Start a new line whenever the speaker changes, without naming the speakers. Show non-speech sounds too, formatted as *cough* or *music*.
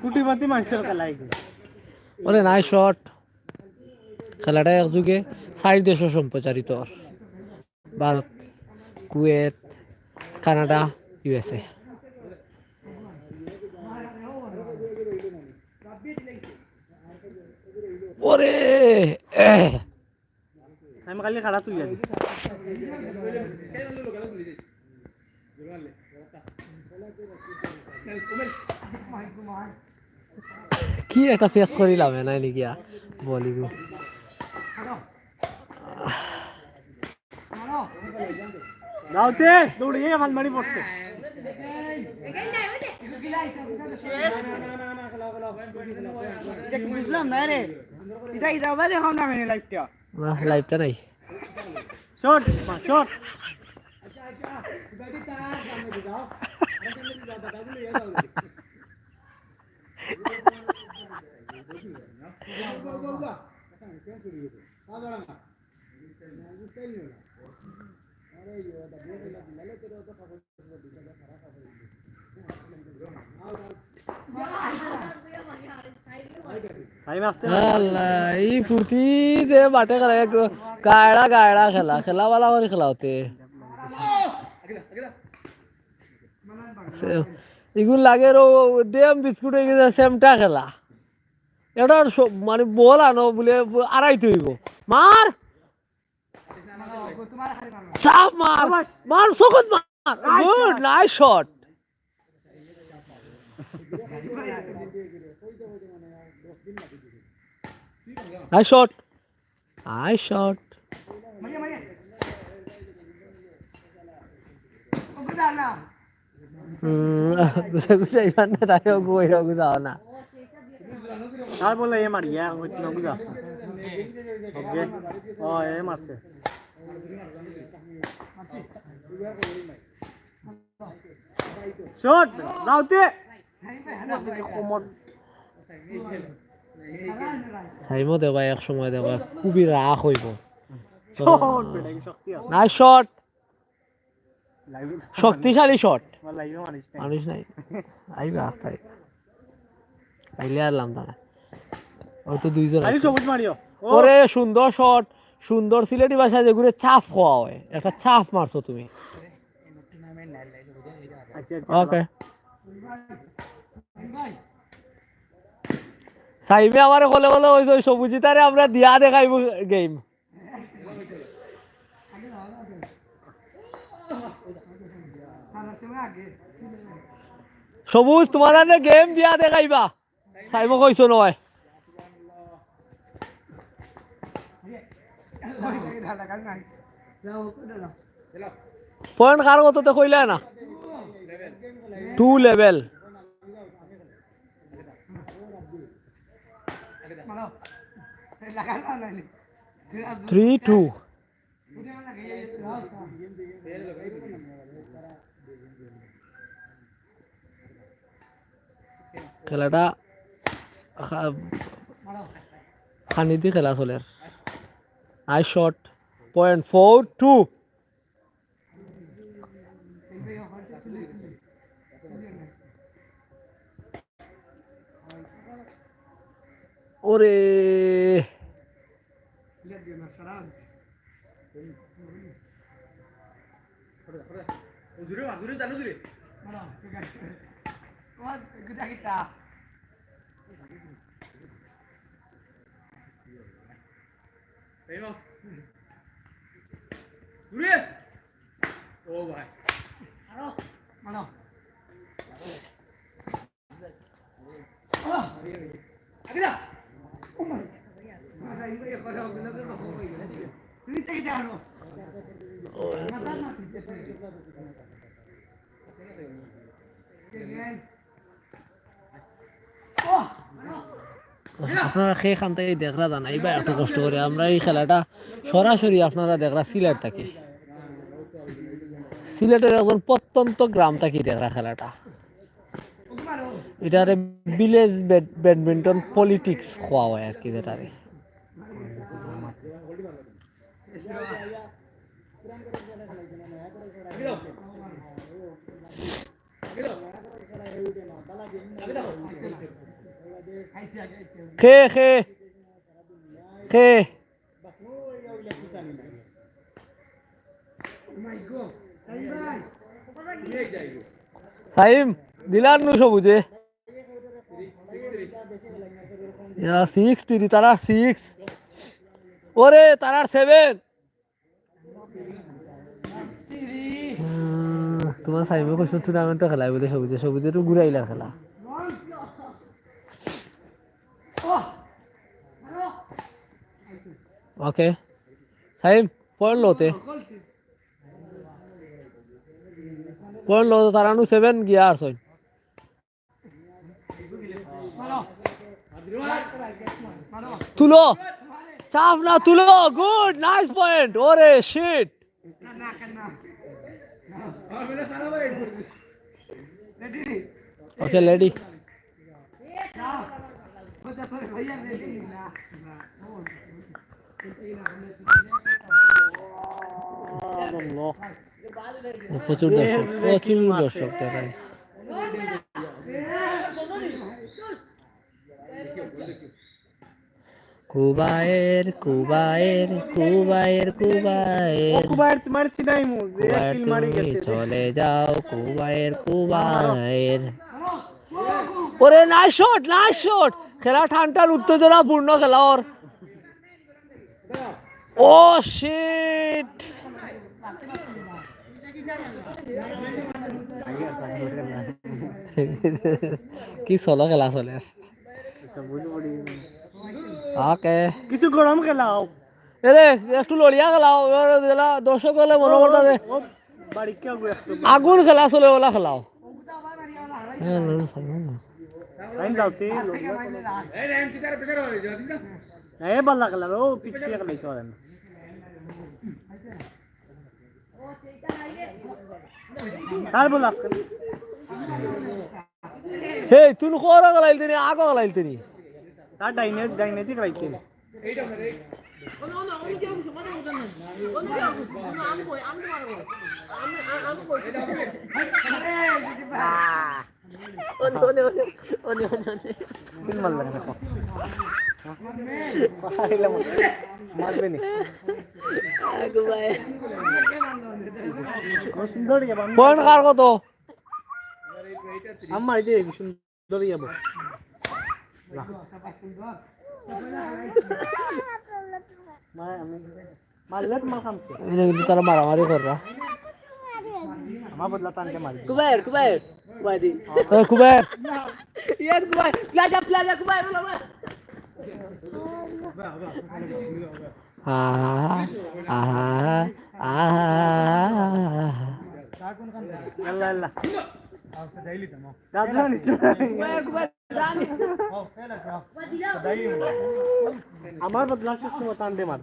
কুটিপতি মানুষের খেলা এগুলো
বলে নাই শট। খেলাটা একযুগে চারি দেশ সম্প্রচারিত। ভারত কুয়েত কানাডা ইউএসএ ওরে!
আমি খালি খেলা তুই দিই
কি একটা ফেস করিলাম নাই নিকিয়া বলিগু
যাওতে দৌড়িয়ে মাল মারি পড়তে। বুঝলাম না রে। এটা এটা বাদে হম না মেনে লাইফটা
লাইভটা নাই।
Shot shot. আসতে
এই ফুটি দে বাটে খেলা এক গায়ড়া গায়ড়া খেলা খেলা বালা করে খেলা হতে এগুলো লাগে রো ডেম বিস্কুট হয়ে গেছে সেমটা খেলা। এটা মানে বল আনো বলে আড়াইতে হইব। মার! চাপ মার! মার চকুত মার! Good nice shot nice shot nice shot গুছা গুছা ইমান না তাই *laughs* গুছা না।
আর বলে এ মারিয়া হইতো না বুঝা। ওকে ও এ মারছে শট
দেবা এক সময় দেবা খুবই রাগ হইব।
শট
শক্তিশালী শট মানুষ নাই। আইবা আইলে আরলাম তারা ওই তো দুইজন
লাইভ
আছে।
সবুজ
ওরে সুন্দর শট সুন্দর সিলেটি ভাষায় যেগুলো চাপ খাওয়া হয় একটা চাপ মারছো তুমি।
আচ্ছা
ওকে সাইমে আমার কলে বলে ওই ওই সবুজিতারে আমরা দিয়া দেখাইব গেম সবুজ তোমার গেম দিয়া দেখাইবা। সাইমো কইছো নয়। পয়েন্ট কার কততে কইলে না? Two level. থ্রি টু খেলাটা খানিতি খেলা চলে। আই শট। পয়েন্ট ফোর টু ওরে। আপনারা সেইখান থেকে দেখরা জানা এইবার একটু কষ্ট করে আমরা এই খেলাটা সরাসরি আপনারা দেখরা সিলেট থাকি। সিলেটের একজন প্রত্যন্ত গ্রাম থাকি দেখরা খেলাটা। এটারে ভিলেজ ব্যাডমিন্টন পলিটিক্স খোয়া হয় আর কি যেটারে। খে খে খে। সাইম, দিলার নু সবুজে। সিক্স তিরি, তারা সিক্স ওরে তারার সেভেন তোমার সাইমে কইছো টুর্নামেন্ট খেলাই বলে সবুজে। সবুজে তো ঘুরাইলা খেলা। ওকে সাইম পয়েন্ট লোতে পয়েন্ট লো তারানু সেভেন গিয়া আর তুলো। চাপ না, তুলো। গুড নাইস পয়েন্ট ওরে শিট ওকে লেডি প্রচুর দর্শক প্রচুর দর্শক দেখায়। কুবায়ের কুবায়ের কুবায়ের কুবায়ের।
কুবায়ের মারছি নাই মু যে
কুবায়ের
কিল মারি
তুমি
গেছে।
চলে যাও কুবায়ের কুবায়ের। ওরে নাই শট নাই শট খেলা ঠান্ডার উত্তেজনা পূর্ণ খেলা ওর ও শিট কি চলো খেলা চলে ওকে
কিছু গরম খেলাও
এরে একটু লড়িয়া খেলাও দর্শক হলে মনে করতে আগুন খেলা চলে ওলা খেলাও
যাওতে এ বাল্লা খেলা ও তার বল
হে তুই কোর গলাইল তিনি আগো গলাইল তিনি।
তার ডাইনে ডাইনে দিক রাইতে তিন মারবে নি।
পয়েন্ট কার কত?
আমার এই যে সুন্দর যাব
তারা মারামারি কররা
আমার বদলা টানকে মারি
Yes, Kubair. Pelajar, pelajar Kubair dulu, Mas.
আহা আহা আহা
ಎಲ್ಲ ಎಲ್ಲ দাদু
Kubair, Kubair. Berani.
আমার বদলা টানতে মার